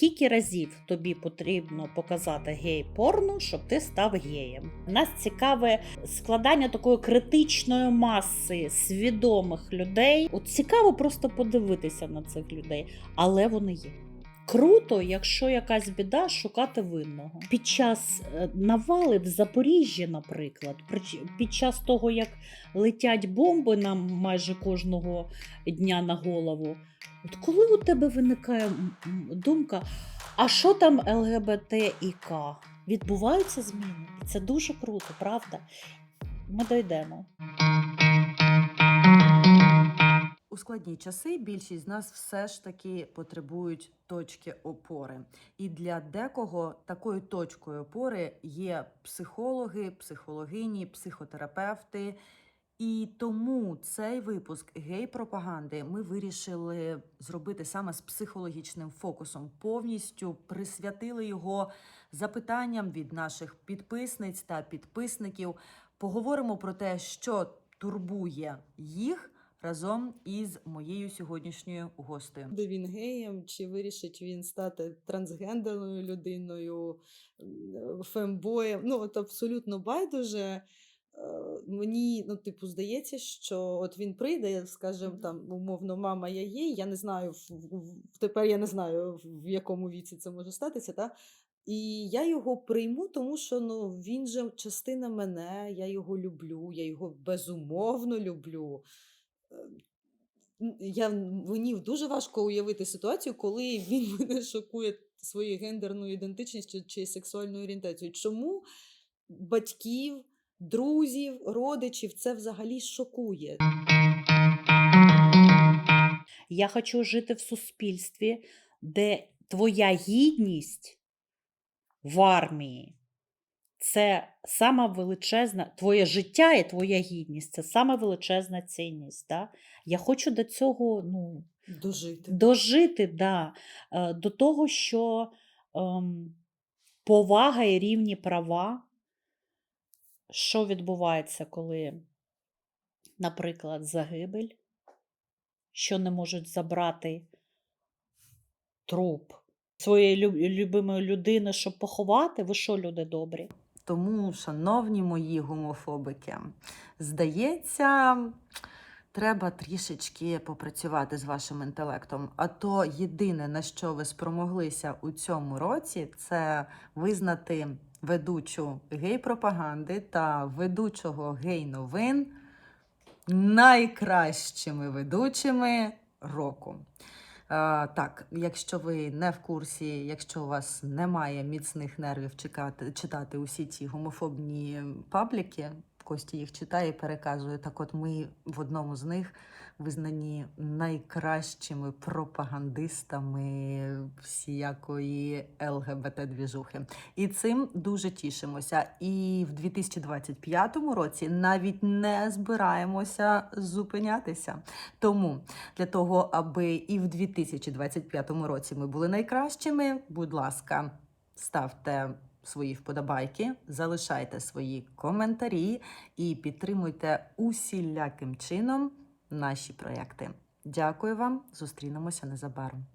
Скільки разів тобі потрібно показати гей-порно, щоб ти став геєм? Нас цікаве складання такої критичної маси свідомих людей. От цікаво просто подивитися на цих людей, але вони є. Круто, якщо якась біда, шукати винного. Під час е, навали в Запоріжжі, наприклад, під час того, як летять бомби нам майже кожного дня на голову. От коли у тебе виникає думка, а що там ЛГБТ і К? Відбуваються зміни? Це дуже круто, правда? Ми дійдемо. У складні часи більшість з нас все ж таки потребують точки опори. І для декого такою точкою опори є психологи, психологині, психотерапевти. І тому цей випуск гей-пропаганди ми вирішили зробити саме з психологічним фокусом. Повністю присвятили його запитанням від наших підписниць та підписників. Поговоримо про те, що турбує їх разом із моєю сьогоднішньою гостею. Буде він геєм, чи вирішить він стати трансгендерною людиною, фембоєм. Ну, от абсолютно байдуже. Е, Мені, ну, типу, здається, що от він прийде, скажімо, там, умовно, мама, я є. Я не знаю, тепер я не знаю, в якому віці це може статися, та? І я його прийму, тому що ну, він же частина мене, я його люблю, я його безумовно люблю. Я, мені дуже важко уявити ситуацію, коли він мене шокує своєю гендерною ідентичністю чи сексуальною орієнтацією. Чому батьків, друзів, родичів це взагалі шокує? Я хочу жити в суспільстві, де твоя гідність в армії це сама величезна, твоє життя і твоя гідність це сама величезна цінність. Да? Я хочу до цього ну, Дожити. дожити да, е, до того, що ем, повага і рівні права, що відбувається, коли, наприклад, загибель, що не можуть забрати труп своєї любимої людини, щоб поховати, ви що, люди добрі? Тому, шановні мої гомофобики, здається, треба трішечки попрацювати з вашим інтелектом. А то єдине, на що ви спромоглися у цьому році, це визнати ведучу гей-пропаганди та ведучого гей-новин найкращими ведучими року. Е, так, якщо ви не в курсі, якщо у вас немає міцних нервів чекати, читати усі ці гомофобні пабліки, Костя їх читає і переказує. Так от ми в одному з них визнані найкращими пропагандистами всіякої ЛГБТ-двіжухи. І цим дуже тішимося. І в 2025 році навіть не збираємося зупинятися. Тому для того, аби і в 2025 році ми були найкращими, будь ласка, ставте свої вподобайки, залишайте свої коментарі і підтримуйте усіляким чином наші проекти. Дякую вам, зустрінемося незабаром.